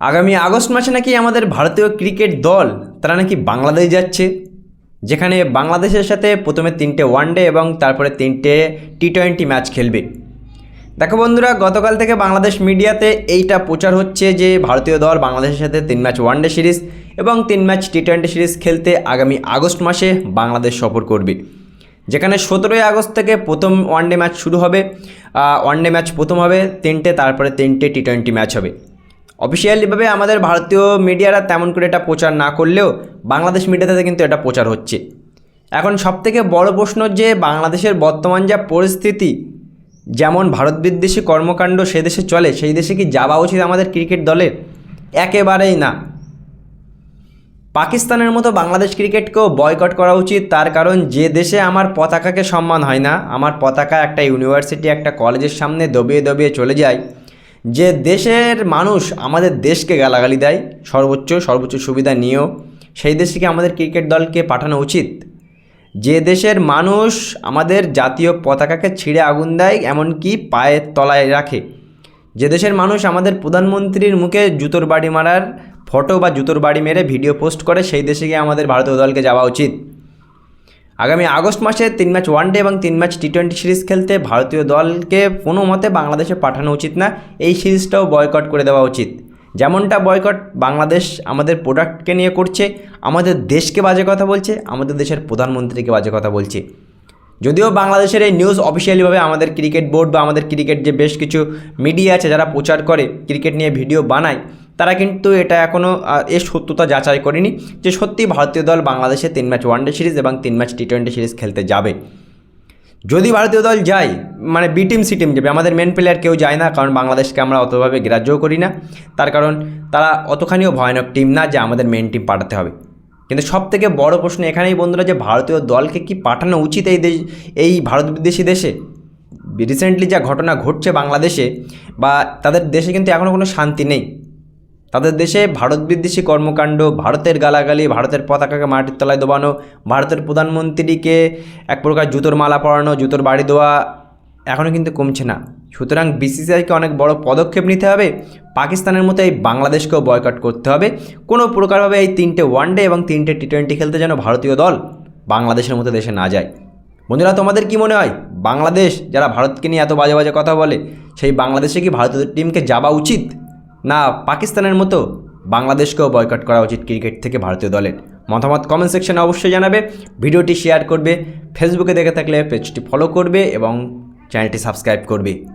আগামী আগস্ট মাসে নাকি আমাদের ভারতীয় ক্রিকেট দল, তারা নাকি বাংলাদেশ যাচ্ছে। যেখানে বাংলাদেশের সাথে প্রথমে তিনটে ওয়ানডে এবং তারপরে তিনটে টি টোয়েন্টি ম্যাচ খেলবে। দেখো বন্ধুরা, গতকাল থেকে বাংলাদেশ মিডিয়াতে এইটা প্রচার হচ্ছে যে ভারতীয় দল বাংলাদেশের সাথে তিন ম্যাচ ওয়ানডে সিরিজ এবং তিন ম্যাচ টি টোয়েন্টি সিরিজ খেলতে আগামী আগস্ট মাসে বাংলাদেশ সফর করবে। যেখানে সতেরোই আগস্ট থেকে প্রথম ওয়ানডে ম্যাচ শুরু হবে। ওয়ানডে ম্যাচ প্রথম হবে, তিনটে, তারপরে তিনটে টি টোয়েন্টি ম্যাচ হবে। অফিসিয়ালিভাবে আমাদের ভারতীয় মিডিয়ারা তেমন করে এটা প্রচার না করলেও বাংলাদেশ মিডিয়াতে কিন্তু এটা প্রচার হচ্ছে। এখন সবথেকে বড় প্রশ্ন যে বাংলাদেশের বর্তমান যা পরিস্থিতি, যেমন ভারত বিদ্বেষী কর্মকাণ্ড সে দেশে চলে, সেই দেশে কি যাওয়া উচিত আমাদের ক্রিকেট দলের? একেবারেই না। পাকিস্তানের মতো বাংলাদেশ ক্রিকেটকেও বয়কট করা উচিত, তার কারণ যে দেশে আমার পতাকাকে সম্মান হয় না, আমার পতাকা একটা ইউনিভার্সিটি একটা কলেজের সামনে দবিয়ে দবিয়ে চলে যায় যে দেশের মানুষ আমাদের দেশকে গালাগালি দেয়, সর্বোচ্চ সর্বোচ্চ সুবিধা নিয়েও, সেই দেশে কি আমাদের ক্রিকেট দলকে পাঠানো উচিত? যে দেশের মানুষ আমাদের জাতীয় পতাকাকে ছিঁড়ে আগুন দেয়, এমনকি পায়ের তলায় রাখে। যে দেশের মানুষ আমাদের প্রধানমন্ত্রীর মুখে জুতোর বাড়ি মারার ফটো বা জুতোর বাড়ি মেরে ভিডিও পোস্ট করে, সেই দেশে গিয়ে আমাদের ভারতীয় দলকে যাওয়া উচিত। আগামী আগস্ট মাসে তিন ম্যাচ ওয়ানডে এবং তিন ম্যাচ টি টোয়েন্টি সিরিজ খেলতে ভারতীয় দলকে কোনো মতে বাংলাদেশে পাঠানো উচিত না। এই সিরিজটাও বয়কট করে দেওয়া উচিত। যেমনটা বয়কট বাংলাদেশ আমাদের প্রোডাক্টকে নিয়ে করছে, আমাদের দেশকে বাজে কথা বলছে, আমাদের দেশের প্রধানমন্ত্রীকে বাজে কথা বলছে। যদিও বাংলাদেশের এই নিউজ অফিসিয়ালিভাবে আমাদের ক্রিকেট বোর্ড বা আমাদের ক্রিকেট যে বেশ কিছু মিডিয়া আছে যারা প্রচার করে, ক্রিকেট নিয়ে ভিডিও বানায় তারা কিন্তু এটা এখনও এর সত্যতা যাচাই করেনি যে সত্যি ভারতীয় দল বাংলাদেশে তিন ম্যাচ ওয়ানডে সিরিজ এবং তিন ম্যাচ টি টোয়েন্টি সিরিজ খেলতে যাবে। যদি ভারতীয় দল যায় মানে বি টিম সি টিম যাবে, আমাদের মেন প্লেয়ার কেউ যায় না, কারণ বাংলাদেশকে আমরা অতভাবে গ্রাহ্যও করি না। তার কারণ তারা অতখানিও ভয়ানক টিম না যে আমাদের মেন টিম পাঠাতে হবে। কিন্তু সব থেকে বড় প্রশ্ন এখানেই বন্ধুরা যে ভারতীয় দলকে কি পাঠানো উচিত এই দেশ, এই ভারত বিদেশি দেশে? রিসেন্টলি যা ঘটনা ঘটছে বাংলাদেশে বা তাদের দেশে কিন্তু এখনও কোনো শান্তি নেই। তাদের দেশে ভারত বিদ্বেষী কর্মকাণ্ড, ভারতের গালাগালি, ভারতের পতাকাকে মাটির তলায় দোবানো, ভারতের প্রধানমন্ত্রীকে এক প্রকার জুতোর মালা পরানো, জুতোর বাড়ি দেওয়া এখনও কিন্তু কমছে না। সুতরাং বিসিসিআইকে অনেক বড় পদক্ষেপ নিতে হবে। পাকিস্তানের মতো এই বাংলাদেশকেও বয়কট করতে হবে। কোনো প্রকারভাবে এই তিনটে ওয়ানডে এবং তিনটে টি টোয়েন্টি খেলতে যেন ভারতীয় দল বাংলাদেশের মতো দেশে না যায়। বন্ধুরা, তোমাদের কি মনে হয়? বাংলাদেশ, যারা ভারতকে নিয়ে এত বাজে বাজে কথা বলে, সেই বাংলাদেশে কি ভারতীয় টিমকে যাওয়া উচিত? না, পাকিস্তানের মতো বাংলাদেশকেও বয়কট করা উচিত ক্রিকেট থেকে ভারতীয় দলের। মতামত কমেন্ট সেকশনে অবশ্যই জানাবে। ভিডিওটি শেয়ার করবে। ফেসবুকে দেখে থাকলে পেজটি ফলো করবে এবং চ্যানেলটি সাবস্ক্রাইব করবে।